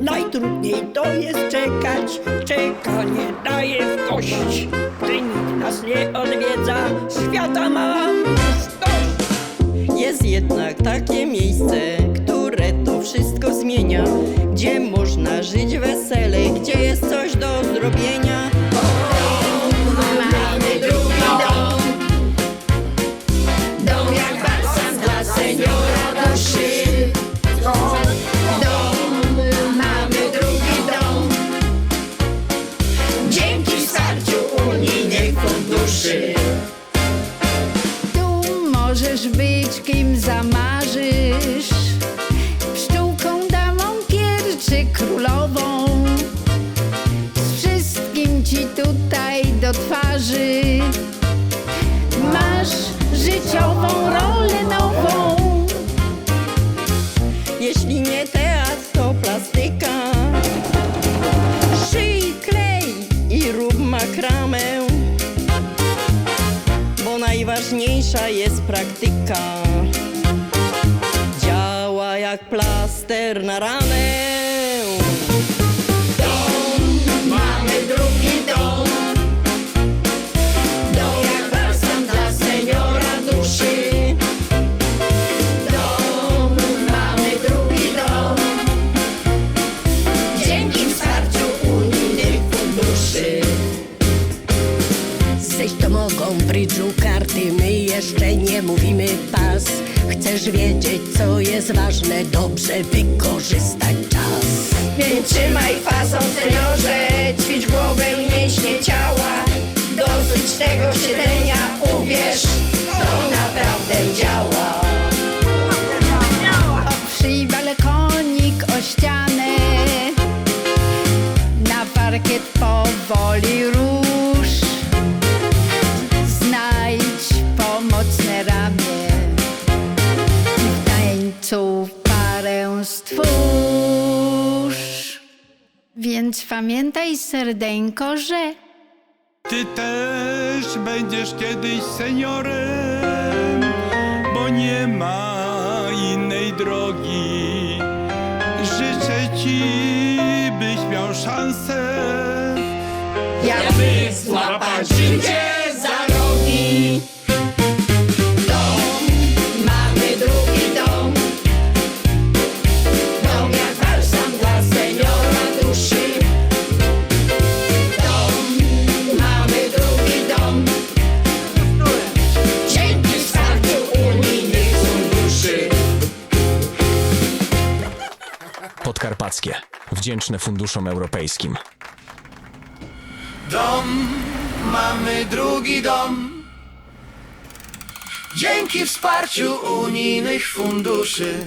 Najtrudniej to jest czekać, czekanie daje w kość. Gdy nikt nas nie odwiedza, świata mam już dość. Jest jednak takie miejsce, które to wszystko zmienia Gdzie można żyć weselej, wsparciu unijnych funduszy. Tu możesz być kim zamarzysz najważniejsza jest praktyka. Działa jak plaster na ranę W brydżu karty, my jeszcze nie mówimy pas. Chcesz wiedzieć, co jest ważne, dobrze wykorzystać czas. Więc trzymaj fason seniorze. Ćwicz głowę mięśnie ciała. Dosyć tego siedzenia Uwierz, to naprawdę działa. Przyj balkonik o ścianę. Na parkiet powoli rusz stwórz Więc pamiętaj serdeńko, że Ty też będziesz kiedyś seniorem, bo nie ma innej drogi. Życzę ci, byś miał szansę. Jakby złapać życie Podkarpackie. Wdzięczne funduszom europejskim. Dom, mamy drugi dom. Dzięki wsparciu unijnych funduszy.